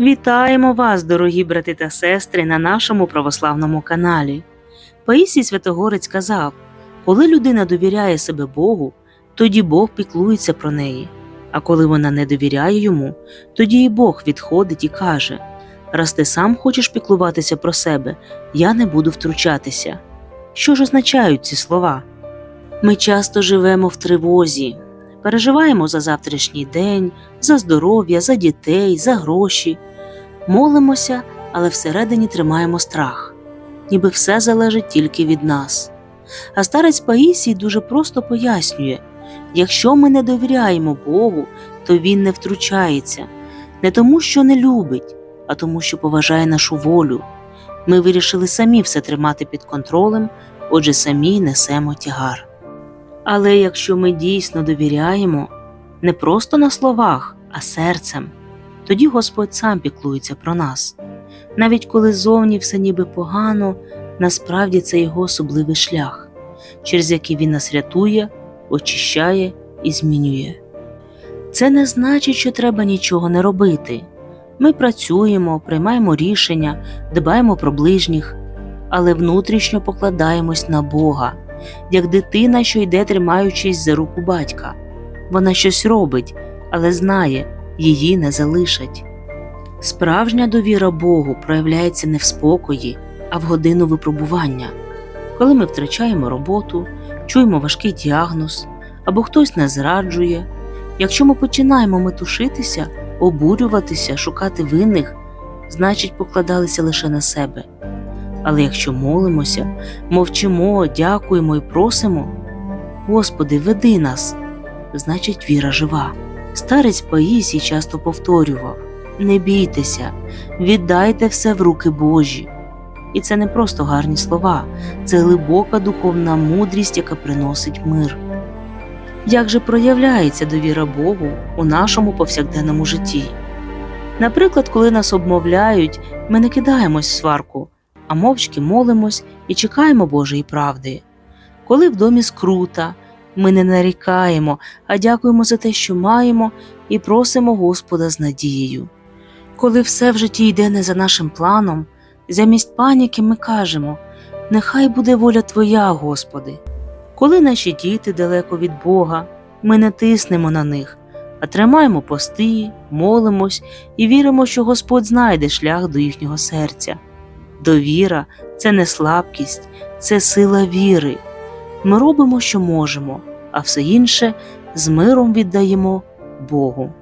Вітаємо вас, дорогі брати та сестри, на нашому православному каналі. Паїсій Святогорець казав: коли людина довіряє себе Богу, тоді Бог піклується про неї. А коли вона не довіряє йому, тоді і Бог відходить і каже: Раз ти сам хочеш піклуватися про себе, я не буду втручатися. Що ж означають ці слова? Ми часто живемо в тривозі, переживаємо за завтрашній день, за здоров'я, за дітей, за гроші. Молимося, але всередині тримаємо страх, ніби все залежить тільки від нас. А старець Паїсій дуже просто пояснює: якщо ми не довіряємо Богу, то Він не втручається, не тому, що не любить, а тому, що поважає нашу волю. Ми вирішили самі все тримати під контролем, отже, самі несемо тягар. Але якщо ми дійсно довіряємо, не просто на словах, а серцем, тоді Господь сам піклується про нас. Навіть коли зовні все ніби погано, насправді це його особливий шлях, через який він нас рятує, очищає і змінює. Це не значить, що треба нічого не робити. Ми працюємо, приймаємо рішення, дбаємо про ближніх, але внутрішньо покладаємось на Бога, як дитина, що йде, тримаючись за руку батька. Вона щось робить, але знає, її не залишать. Справжня довіра Богу проявляється не в спокої, а в годину випробування, коли ми втрачаємо роботу, чуємо важкий діагноз або хтось нас зраджує. Якщо ми починаємо метушитися, обурюватися, шукати винних, значить покладалися лише на себе. Але якщо молимося, мовчимо, дякуємо і просимо, Господи, веди нас, значить віра жива. Старець Паїсій часто повторював: не бійтеся, віддайте все в руки Божі. І це не просто гарні слова, це глибока духовна мудрість, яка приносить мир. Як же проявляється довіра Богу у нашому повсякденному житті? Наприклад, коли нас обмовляють, ми не кидаємось в сварку, а мовчки молимось і чекаємо Божої правди. Коли в домі скрута, ми не нарікаємо, а дякуємо за те, що маємо, і просимо Господа з надією. Коли все в житті йде не за нашим планом, замість паніки ми кажемо: Нехай буде воля Твоя, Господи. Коли наші діти далеко від Бога, ми не тиснемо на них, а тримаємо пости, молимось і віримо, що Господь знайде шлях до їхнього серця. Довіра це не слабкість, це сила віри. Ми робимо, що можемо, а все інше з миром віддаємо Богу.